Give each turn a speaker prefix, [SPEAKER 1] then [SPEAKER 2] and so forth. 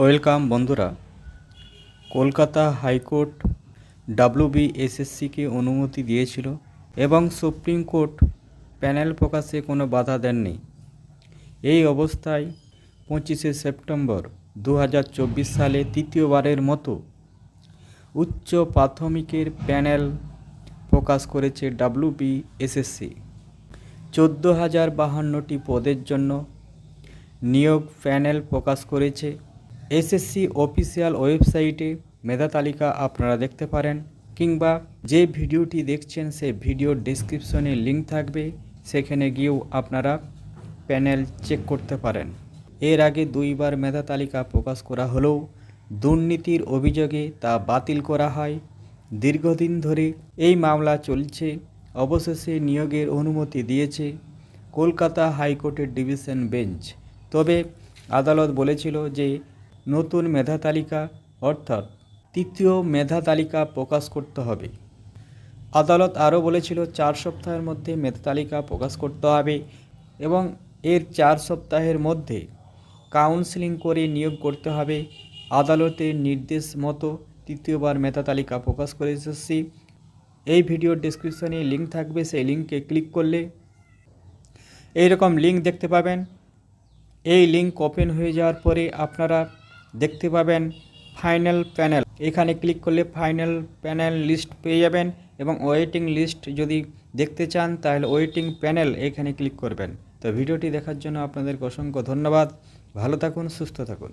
[SPEAKER 1] Welcome বন্ধুরা। Kolkata high court ডাব্লিউবিএসএসসিকে অনুমতি দিয়েছিল এবং সুপ্রিম কোর্ট প্যানেল প্রকাশে কোনো বাধা দেননি। এই অবস্থায় পঁচিশে সেপ্টেম্বর দু হাজার চব্বিশ সালে তৃতীয়বারের মতো উচ্চ প্রাথমিকের প্যানেল প্রকাশ করেছে ডাব্লিউবিএসএসসি। চোদ্দ হাজার বাহান্নটি পদের জন্য নিয়োগ প্যানেল প্রকাশ করেছে এসএসসি অফিসিয়াল ওয়েবসাইটে মেধা তালিকা আপনারা দেখতে পারেন কিংবা যে ভিডিওটি দেখছেন সেই ভিডিওর ডেসক্রিপশনে লিংক থাকবে, সেখানে গিয়েও আপনারা প্যানেল চেক করতে পারেন। এর আগে দুইবার মেধা তালিকা প্রকাশ করা হলেও দুর্নীতির অভিযোগে তা বাতিল করা হয়। দীর্ঘদিন ধরে এই মামলা চলছে, অবশেষে নিয়োগের অনুমতি দিয়েছে কলকাতা হাইকোর্টের ডিভিশন বেঞ্চ। তবে আদালত বলেছিল যে নতুন মেধা তালিকা, অর্থাৎ তৃতীয় মেধা তালিকা প্রকাশ করতে হবে। আদালত আরও বলেছিল, চার সপ্তাহের মধ্যে মেধা তালিকা প্রকাশ করতে হবে এবং এর চার সপ্তাহের মধ্যে কাউন্সেলিং করে নিয়োগ করতে হবে। আদালতের নির্দেশ মতো তৃতীয়বার মেধা তালিকা প্রকাশ করে এসেছি। এই ভিডিওর ডিসক্রিপশনে লিঙ্ক থাকবে, সেই লিঙ্কে ক্লিক করলে এইরকম লিঙ্ক দেখতে পাবেন। এই লিঙ্ক ওপেন হয়ে যাওয়ার পরে আপনারা দেখতে পাবেন ফাইনাল প্যানেল। এখানে ক্লিক করলে ফাইনাল প্যানেল লিস্ট পেয়ে যাবেন এবং ওয়েটিং লিস্ট যদি দেখতে চান, তাহলে ওয়েটিং প্যানেল এখানে ক্লিক করবেন। তো ভিডিওটি দেখার জন্য আপনাদেরকে অসংখ্য ধন্যবাদ। ভালো থাকুন, সুস্থ থাকুন।